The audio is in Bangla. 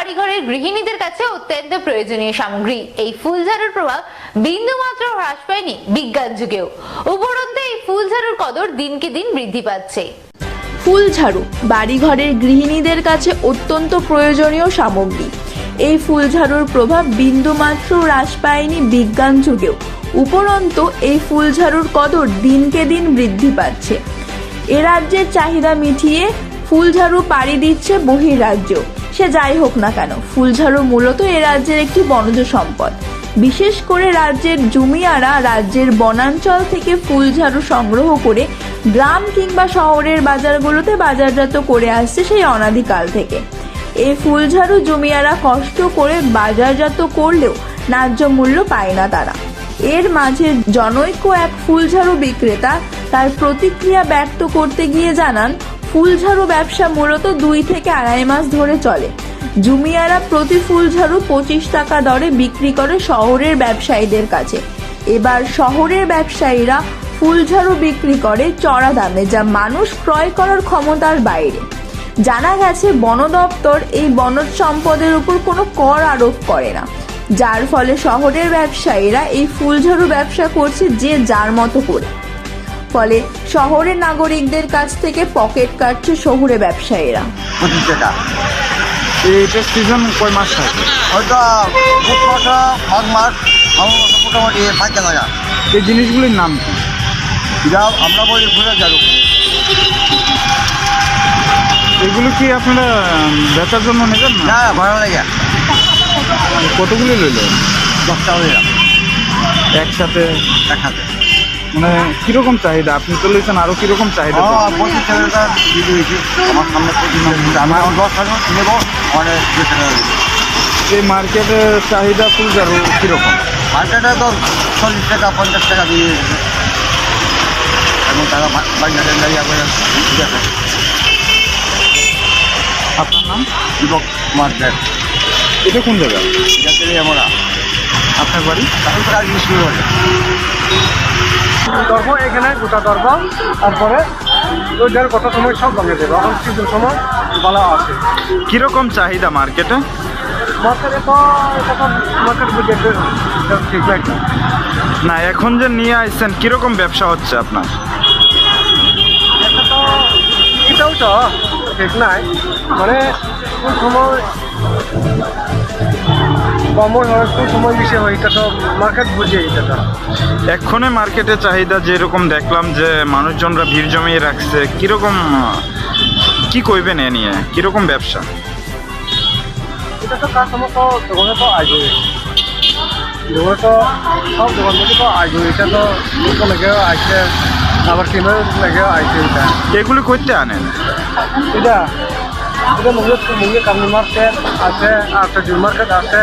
বাড়িঘরের গৃহিণীদের কাছে অত্যন্ত প্রয়োজনীয় সামগ্রী। এই ফুলঝাড়ুর প্রভাব বিন্দুমাত্র হ্রাস পায়নি বিজ্ঞান যুগেও। উপরন্তু এই ফুলঝাড়ুর কদর দিনকে দিন বৃদ্ধি পাচ্ছে। ফুলঝাড়ু বাড়িঘরের গৃহিণীদের কাছে অত্যন্ত প্রয়োজনীয় সামগ্রী। এই ফুলঝাড়ুর প্রভাব বিন্দুমাত্র হ্রাস পায়নি বিজ্ঞান যুগেও। উপরন্তু এই ফুলঝাড়ুর কদর দিনকে দিন বৃদ্ধি পাচ্ছে। এ রাজ্যের চাহিদা মিটিয়ে ফুলঝাড়ু পাড়ি দিচ্ছে বহির্রাজ্য সে যাই হোক না কেন ফুলঝাড়ু মূলত এ রাজ্যের একটি বনজ সম্পদ। বিশেষ করে রাজ্যের জুমিয়ারা রাজ্যের বনাঞ্চল থেকে ফুলঝাড়ু সংগ্রহ করে গ্রাম কিংবা শহরের বাজারগুলোতে বাজারজাত করে আসছে সেই অনাদিকাল থেকে। এই ফুলঝাড়ু জমিয়ারা কষ্ট করে বাজারজাত করলেও ন্যায্য মূল্য পায় না তারা। এর মাঝে জনৈক এক ফুলঝাড়ু বিক্রেতা তার প্রতিক্রিয়া ব্যক্ত করতে গিয়ে জানান ফুলঝাড়ু ব্যবসা মূলত দুই থেকে আড়াই মাস ধরে চলে। জুমিয়ারা প্রতি ফুলঝাড়ু পঁচিশ টাকা দরে বিক্রি করে শহরের ব্যবসায়ীদের কাছে। এবার শহরের ব্যবসায়ীরা ফুলঝাড়ু বিক্রি করে চড়া দামে, যা মানুষ ক্রয় করার ক্ষমতার বাইরে। জানা গেছে, বন দপ্তর এই বনজ সম্পদের উপর কোনো কর আরোপ করে না। যার ফলে শহরের ব্যবসায়ীরা এই ফুলঝাড়ু ব্যবসা করছে যে যার মতো করে। ফলে শহরের নাগরিকদের কাছ থেকে পকেট কাটছে শহুরে ব্যবসায়ীরা। পঁচিশ টাকা এটা সিজন কয় মাস থাকে হয়তো পুষ মাস মাঘ মাস আমার মোটামুটি লাগা এই জিনিসগুলির নাম কি? যা আমরা বলি ঘুরে যাব এগুলো কি আপনারা বেচার জন্য নেবেন না? না ভাড়া লাগে। কতগুলি লইল দশটা হয়ে একসাথে? একসাথে। মানে কীরকম চাহিদা? আপনি তো লইছেন আরও কীরকম চাহিদা? ও পঁচিশ দিদি আমার সামনে আমি এখন দশ টাকা নেব মানে এই মার্কেটের চাহিদা ফুলঝাড়ু কীরকম? মার্কেটে তো চল্লিশ টাকা পঞ্চাশ টাকা দিয়ে এখন টাকা বাজারে করে আপনার নাম? দীপক মার্কেট এটা কোন জায়গা? যাতে আমরা আপনার বাড়ি? তখন তো কাজ শুরু দর্ব এখানে গোটা দর্ব তারপরে ওইটার কত সময় সব ভাঙে দেবে। এখন সিজন সময় ভালো আছে। কীরকম চাহিদা মার্কেটে? তো বুঝে ঠিক না এখন যে নিয়ে আসছেন কীরকম ব্যবসা হচ্ছে আপনার? এটাও তো ঠিক নাই। মানে কোন সময় কমন কোন সময় বেশি হয় এটা তো মার্কেট বুঝে এটা তো। এক্ষণে মার্কেটে চাহিদা যেরকম দেখলাম যে মানুষজনরা ভিড় জমিয়ে রাখছে কীরকম কি কইবেন এ নিয়ে? কীরকম ব্যবসা? এটা তো কাস্টমার তো দোকানে তো আসবে। দোকানে তো সব দোকান থেকে তো আসবে এটা তো লোক লেগে আসছে আবার কিনে লেগে আসছে এটা। এগুলি করতে আনেন? এটা এটা মুঙ্গের মুঙ্গের কামনি মার্কেট আছে আর মার্কেট আছে।